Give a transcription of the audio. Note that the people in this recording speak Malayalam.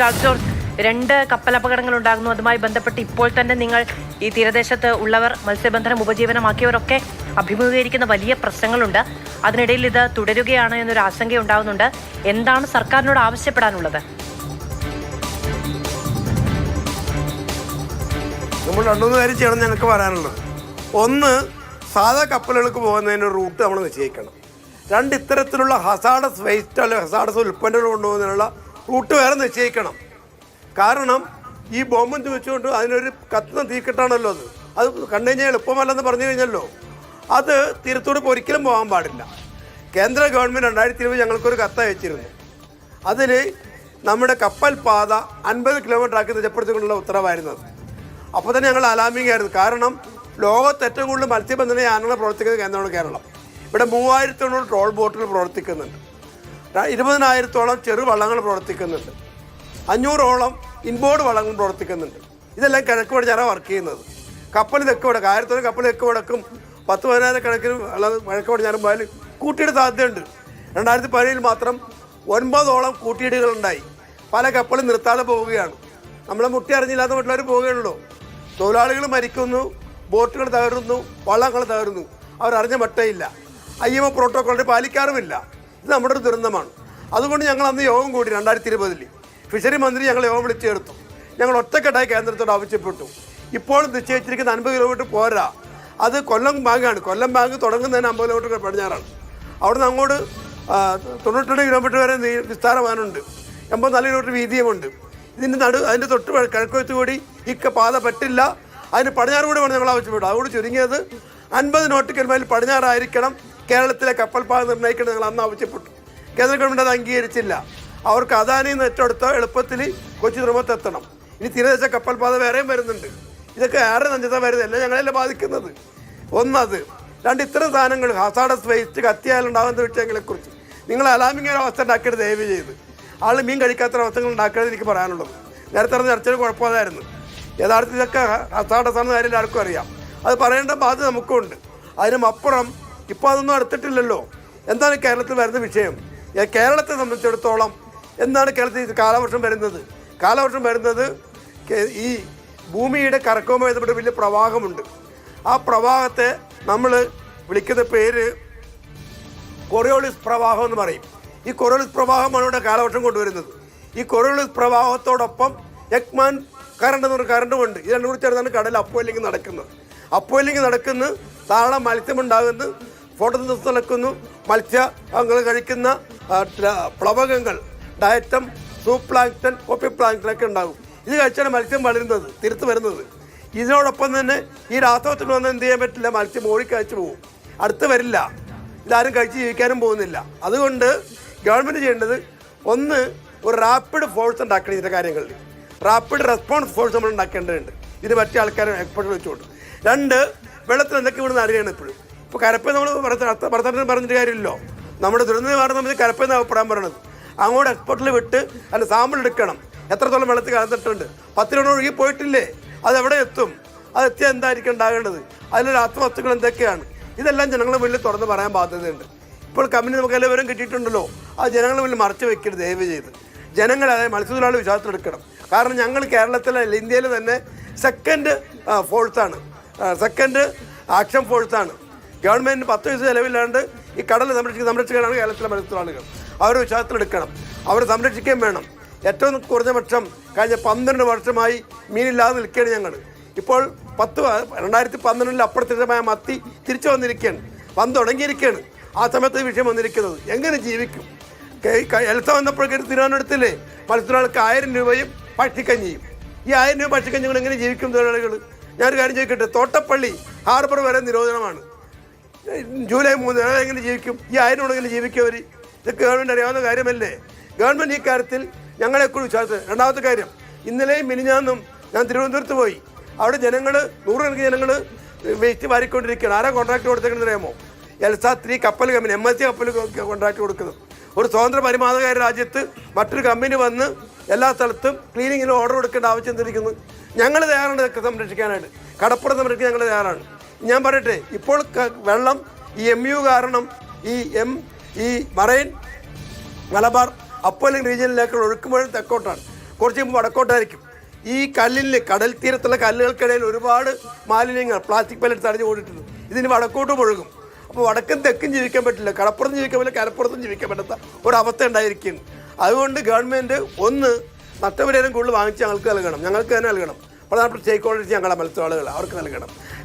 ചാൾസ് രണ്ട് കപ്പലപകടങ്ങൾ ഉണ്ടാകുന്നു. അതുമായി ബന്ധപ്പെട്ട് ഇപ്പോൾ തന്നെ നിങ്ങൾ ഈ തീരദേശത്ത് ഉള്ളവർ മത്സ്യബന്ധനം ഉപജീവനമാക്കിയവരൊക്കെ അഭിമുഖീകരിക്കുന്ന വലിയ പ്രശ്നങ്ങളുണ്ട്. അതിനിടയിൽ ഇത് തുടരുകയാണ് എന്നൊരു ആശങ്ക ഉണ്ടാകുന്നുണ്ട് എന്താണ് സർക്കാരിനോട് ആവശ്യപ്പെടാനുള്ളത്? നമ്മൾ രണ്ടുമൂന്ന് കാര്യം ചെയ്യണം ഞങ്ങൾക്ക് പറയാനുള്ളത്. ഒന്ന് സാധാ കപ്പലുകൾക്ക് പോകുന്നതിന് റൂട്ട് നമ്മൾ നിശ്ചയിക്കണം. രണ്ട് ഇത്തരത്തിലുള്ള ഹസാഡസ് വേസ്റ്റ് അല്ലെങ്കിൽ ഹസാഡസ് ഉൽപ്പന്നങ്ങൾ കൊണ്ടുപോകുന്നതിനുള്ള റൂട്ട് വേറെ നിശ്ചയിക്കണം. കാരണം ഈ ബോംബും വെച്ചുകൊണ്ട് അതിനൊരു കത്തുന്ന തീക്കെട്ടാണല്ലോ അത്? അത് കണ്ടു കഴിഞ്ഞാൽ എളുപ്പമല്ലെന്ന് പറഞ്ഞു കഴിഞ്ഞല്ലോ. അത് തീരത്തോട് ഒരിക്കലും പോകാൻ പാടില്ല. കേന്ദ്ര ഗവൺമെന്റ് രണ്ടായിരത്തി ഇരുപത് ഞങ്ങൾക്കൊരു കത്ത് അയച്ചിരുന്നു അതിൽ നമ്മുടെ കപ്പൽ പാത അൻപത് കിലോമീറ്റർ ആക്കി നിജപ്പെടുത്തിക്കൊണ്ടുള്ള ഉത്തരവായിരുന്നത് അപ്പോൾ തന്നെ ഞങ്ങൾ അലാമിംഗ് ആയിരുന്നു കാരണം ലോകത്ത് ഏറ്റവും കൂടുതൽ മത്സ്യബന്ധന യാനങ്ങൾ പ്രവർത്തിക്കുന്ന കേന്ദ്രമാണ് കേരളം. ഇവിടെ മൂവായിരത്തോളം ട്രോൾ ബോട്ടുകൾ പ്രവർത്തിക്കുന്നുണ്ട്. ഇരുപതിനായിരത്തോളം ചെറു വള്ളങ്ങൾ പ്രവർത്തിക്കുന്നുണ്ട്. അഞ്ഞൂറോളം ഇൻബോർഡ് വള്ളങ്ങൾ പ്രവർത്തിക്കുന്നുണ്ട്. ഇതെല്ലാം കിഴക്ക് പടിഞ്ഞാറാണ് വർക്ക് ചെയ്യുന്നത്. കപ്പൽ തെക്ക് വടക്ക് ആയിരത്തോളം കപ്പൽ തെക്ക് വടക്കും പത്ത് പതിനായിരം കണക്കിന് ഉള്ളത് കിഴക്ക് പടിഞ്ഞാറും പോയാൽ കൂട്ടിയിട സാധ്യതയുണ്ട്. രണ്ടായിരത്തി പതിനേഴിൽ മാത്രം ഒൻപതോളം കൂട്ടിയിടുകളുണ്ടായി പല കപ്പലും നിർത്താതെ പോവുകയാണ്. നമ്മളെ മുട്ടി അറിഞ്ഞില്ലാത്ത മറ്റുള്ളവർ പോവുകയുള്ളൂ തൊഴിലാളികൾ മരിക്കുന്നു ബോട്ടുകൾ തകരുന്നു വള്ളങ്ങൾ തകരുന്നു. അവരറിഞ്ഞ മട്ടയില്ല. ഐ എം എ പ്രോട്ടോക്കോളിനെ പാലിക്കാറുമില്ല. ഇത് നമ്മുടെ ഒരു ദുരന്തമാണ്. അതുകൊണ്ട് ഞങ്ങൾ അന്ന് യോഗം കൂടി രണ്ടായിരത്തി ഇരുപതിൽ ഫിഷറി മന്ത്രി ഞങ്ങൾ യോഗം വിളിച്ചു ചേർത്തു ഞങ്ങൾ ഒറ്റക്കെട്ടായി കേന്ദ്രത്തോട് ആവശ്യപ്പെട്ടു. ഇപ്പോൾ നിശ്ചയിച്ചിരിക്കുന്ന അൻപത് കിലോമീറ്റർ പോരാ. അത് കൊല്ലം ബാങ്കാണ് കൊല്ലം ബാങ്ക് തുടങ്ങുന്നതിന് അമ്പത് കിലോമീറ്റർ പടിഞ്ഞാറാണ്. അവിടുന്ന് അങ്ങോട്ട് തൊണ്ണൂറ്റെട്ട് കിലോമീറ്റർ വരെ വിസ്താരമാനുണ്ട് എൺപത്തിനാല് കിലോമീറ്റർ വീതിയുമുണ്ട്. ഇതിന്റെ നടു അതിന്റെ തൊട്ട് വ- കൂടി ഇക്ക പാത പറ്റില്ല അതിന് പടിഞ്ഞാറ് കൂടി വേണം ഞങ്ങൾ ആവശ്യപ്പെട്ടു. അതുകൊണ്ട് ചുരുങ്ങിയത് അൻപത് നോട്ടിക്കൽ മൈൽ പടിഞ്ഞാറായിരിക്കണം. കേരളത്തിലെ കപ്പൽ പാത നിർണയിക്കണം ഞങ്ങൾ അന്ന് ആവശ്യപ്പെട്ടു. കേന്ദ്ര ഗവൺമെന്റ് അത് അംഗീകരിച്ചില്ല. അവർക്ക് അദാനി നിന്ന് ഏറ്റെടുത്ത എളുപ്പത്തിൽ കൊച്ചി തുറമുഖത്ത് എത്തണം. ഇനി തീരദേശ കപ്പൽ പാത വേറെയും വരുന്നുണ്ട്. ഇതൊക്കെ ആരുടെ നഞ്ചത വരുന്നതല്ല ഞങ്ങളെല്ലാം ബാധിക്കുന്നത്. ഒന്നത് രണ്ട് ഇത്തരം സാധനങ്ങൾ ഹസാഡസ് വേസ്റ്റ് കത്തിയാലുണ്ടാകുന്ന വിഷയങ്ങളെക്കുറിച്ച് നിങ്ങൾ അലാമിങ് ഒരു അവസ്ഥ ഉണ്ടാക്കരുത് ദയവ് ചെയ്ത്. ആൾ മീൻ കഴിക്കാത്ത അവസ്ഥകൾ ഉണ്ടാക്കരുത് എനിക്ക് പറയാനുള്ളത്. നേരത്തെ പറഞ്ഞ ചർച്ചയിൽ കുഴപ്പമില്ലായിരുന്നു. യഥാർത്ഥത്തിൽ ഇതൊക്കെ ഹസാഡസ് ആണെന്ന് കാര്യം എല്ലാവർക്കും അറിയാം. അത് പറയേണ്ട ബാധ്യത നമുക്കുണ്ട്. അതിനും അപ്പുറം ഇപ്പോൾ അതൊന്നും അടുത്തിട്ടില്ലല്ലോ. എന്താണ് കേരളത്തിൽ വരുന്ന വിഷയം? കേരളത്തെ സംബന്ധിച്ചിടത്തോളം എന്താണ് കേരളത്തിൽ കാലവർഷം വരുന്നത്? കാലവർഷം വരുന്നത് ഈ ഭൂമിയുടെ കറക്കവുമായി ബന്ധപ്പെട്ട് വലിയ പ്രവാഹമുണ്ട്. ആ പ്രവാഹത്തെ നമ്മൾ വിളിക്കുന്ന പേര് കൊറിയോളിസ് പ്രവാഹം എന്ന് പറയും. ഈ കൊറിയോളിസ് പ്രവാഹമാണ് ഇവിടെ കാലവർഷം കൊണ്ടുവരുന്നത്. ഈ കൊറിയോളിസ് പ്രവാഹത്തോടൊപ്പം എക്മാൻ കറണ്ട് എന്ന് പറഞ്ഞ കറണ്ടുമുണ്ട് ഇത് രണ്ടും കൂടി ചേർന്നാണ് കടൽ അപ്പോയില്ലെങ്കിൽ നടക്കുന്നത്. അപ്പോയില്ലെങ്കിൽ നടക്കുന്നു ധാരാളം മത്സ്യമുണ്ടാകുന്നു ഫോട്ടോസിന്തസിസ് നടക്കുന്നു മത്സ്യങ്ങൾ കഴിക്കുന്ന പ്ലവകങ്ങൾ ഡയറ്റം സൂപ്ലാങ്ക്ടൻ കോപ്പി പ്ലാങ്ക്ടൻ ഒക്കെ ഉണ്ടാകും. ഇത് കഴിച്ചാണ് മത്സ്യം വളരുന്നത് തിരുത്ത് വരുന്നത്. ഇതിനോടൊപ്പം തന്നെ ഈ രാസവത്തിന് വന്ന് എന്ത് ചെയ്യാൻ പറ്റില്ല മത്സ്യം ഓടിക്കഴിച്ചു പോകും. അടുത്ത് വരില്ല. ഇതാരും കഴിച്ച് ജീവിക്കാനും പോകുന്നില്ല. അതുകൊണ്ട് ഗവൺമെന്റ് ചെയ്യേണ്ടത് ഒന്ന് ഒരു റാപ്പിഡ് ഫോഴ്സ് ഉണ്ടാക്കണം ഇതിന്റെ കാര്യങ്ങളിൽ. റാപ്പിഡ് റെസ്പോൺസ് ഫോഴ്സ് നമ്മൾ ഉണ്ടാക്കേണ്ടതുണ്ട്. ഇത് മറ്റേ ആൾക്കാരെ എക്സ്പെർട്ട് വെച്ചുകൊണ്ട് രണ്ട് വെള്ളത്തിൽ എന്തൊക്കെ ഇവിടുന്ന് അറിയണം ഇപ്പോഴും ഇപ്പോൾ കരപ്പ നമ്മൾ ഭർത്താവിന് പറഞ്ഞിട്ട് കാര്യമില്ലല്ലോ. നമ്മുടെ ദുരന്ത നിവാരണം നമ്മൾ കരപ്പെന്ന് അഭിപ്രായം പറയണത്. അങ്ങോട്ട് എക്സ്പോർട്ടിൽ വിട്ട് അതിന്റെ സാമ്പിൾ എടുക്കണം. എത്രത്തോളം വെള്ളത്തിൽ കലർന്നിട്ടുണ്ട്. പത്ത് രൂപ ഒഴുകി പോയിട്ടില്ലേ? അത് എവിടെ എത്തും? അത് എത്തിയാൽ എന്തായിരിക്കും ഉണ്ടാകേണ്ടത്? അതിലൊരു ആത്മവസ്തുക്കൾ എന്തൊക്കെയാണ്? ഇതെല്ലാം ജനങ്ങളുടെ മുന്നിൽ തുറന്ന് പറയാൻ ബാധ്യതയുണ്ട്. ഇപ്പോൾ കമ്പനി നമുക്ക് എല്ലാവരും കിട്ടിയിട്ടുണ്ടല്ലോ. അത് ജനങ്ങളുടെ മുന്നിൽ മറച്ചു വെക്കരുത് ദയവ് ചെയ്ത്. ജനങ്ങളെ അതായത് മത്സ്യത്തൊഴിലാളി വിശ്വാസത്തിലെടുക്കണം കാരണം ഞങ്ങൾ കേരളത്തിലെ ഇന്ത്യയിൽ തന്നെ സെക്കൻഡ് ഫോഴ്സാണ് സെക്കൻഡ് ആക്ഷൻ ഫോഴ്സാണ് ഗവൺമെന്റ് പത്ത് പൈസ ചെലവില്ലാണ്ട് ഈ കടൽ സംരക്ഷിക്കുന്ന സംരക്ഷിക്കാനാണ് കേരളത്തിലെ മത്സ്യത്തൊഴിലാളികൾ അവരെ വിശ്വാസത്തിലെടുക്കണം അവരെ സംരക്ഷിക്കുകയും വേണം. ഏറ്റവും കുറഞ്ഞ പക്ഷം കഴിഞ്ഞ പന്ത്രണ്ട് വർഷമായി മീനില്ലാതെ നിൽക്കുകയാണ് ഞങ്ങൾ ഇപ്പോൾ പത്ത് രണ്ടായിരത്തി പന്ത്രണ്ടിൽ അപ്രത്യക്ഷമായ മത്തി തിരിച്ചു വന്നിരിക്കുകയാണ്. വന്ന് തുടങ്ങിയിരിക്കുകയാണ്. ആ സമയത്ത് വിഷയം വന്നിരിക്കുന്നത്. എങ്ങനെ ജീവിക്കും? എൽസ വന്നപ്പോഴേക്കും തിരുവനന്തപുരത്തിലെ മത്സ്യത്തൊഴിലാളികൾക്ക് ആയിരം രൂപയും പക്ഷിക്കഞ്ഞിയും ഈ ആയിരം രൂപ പക്ഷിക്കഞ്ഞികൾ എങ്ങനെ ജീവിക്കും തൊഴിലാളികൾ ഞാനൊരു കാര്യം ചോദിക്കട്ടെ. തോട്ടപ്പള്ളി ഹാർബർ വരെ നിരോധനമാണ്. ജൂലൈ മൂന്ന് എങ്ങനെ ജീവിക്കും? ഈ ആയിരം ഉണ്ടെങ്കിൽ ജീവിക്കും അവർ ഇത് ഗവൺമെന്റ് അറിയാവുന്ന കാര്യമല്ലേ? ഗവൺമെന്റ് ഈ കാര്യത്തിൽ ഞങ്ങളെ എപ്പോഴും വിശ്വാസം. രണ്ടാമത്തെ കാര്യം ഇന്നലെയും മിനിഞ്ഞാന്നും ഞാൻ തിരുവനന്തപുരത്ത് പോയി. അവിടെ ജനങ്ങൾ നൂറുകണക്കിന് ജനങ്ങൾ വേസ്റ്റ് വാരിക്കൊണ്ടിരിക്കുകയാണ്. ആരാ കോൺട്രാക്ട് കൊടുത്തേക്കുന്നത് അറിയാമോ? എൽസ ത്രീ കപ്പൽ കമ്പനി എം എസ് സി കപ്പൽ കോൺട്രാക്ട് കൊടുക്കുന്നത്. ഒരു സ്വതന്ത്ര പരിമാതകാര രാജ്യത്ത് മറ്റൊരു കമ്പനി വന്ന് എല്ലാ സ്ഥലത്തും ക്ലീനിങ്ങിന് ഓർഡർ കൊടുക്കേണ്ട ആവശ്യം തിരിക്കുന്നു ഞങ്ങൾ തയ്യാറാണ് ഇതൊക്കെ സംരക്ഷിക്കാനായിട്ട്. കടപ്പുറം സംരക്ഷിക്കാൻ ഞങ്ങൾ തയ്യാറാണ്. ഞാൻ പറയട്ടെ ഇപ്പോൾ വെള്ളം ഈ എം യു കാരണം ഈ എം ഈ മറൈൻ മലബാർ അപ്പോലിംഗ് റീജിയനിലേക്ക് ഒഴുക്കുമ്പോഴും തെക്കോട്ടാണ്. കുറച്ച് കഴിയുമ്പോൾ വടക്കോട്ടായിരിക്കും. ഈ കല്ലിൽ കടൽ തീരത്തുള്ള കല്ലുകൾക്കിടയിൽ ഒരുപാട് മാലിന്യങ്ങൾ പ്ലാസ്റ്റിക് പല്ലറ്റ് തടഞ്ഞു കൊണ്ടിട്ടുണ്ട് ഇതിന് വടക്കോട്ട് ഒഴുകും. അപ്പോൾ വടക്കും തെക്കും ജീവിക്കാൻ പറ്റില്ല. കടപ്പുറത്തും ജീവിക്കാൻ പറ്റില്ല കരപ്പുറത്തും ജീവിക്കാൻ പറ്റാത്ത ഒരവസ്ഥ ഉണ്ടായിരിക്കുന്നു അതുകൊണ്ട് ഗവൺമെന്റ് ഒന്ന് നഷ്ടപരിഹാരം കൂടുതൽ വാങ്ങിച്ച് ഞങ്ങൾക്ക് നൽകണം. ഞങ്ങൾക്ക് തന്നെ നൽകണം. പ്രധാനപ്പെട്ട സ്റ്റേക്ക് ഹോൾഡേഴ്സ് ഞങ്ങളെ മത്സ്യത്തൊഴിലാളികൾ അവർക്ക് നൽകണം.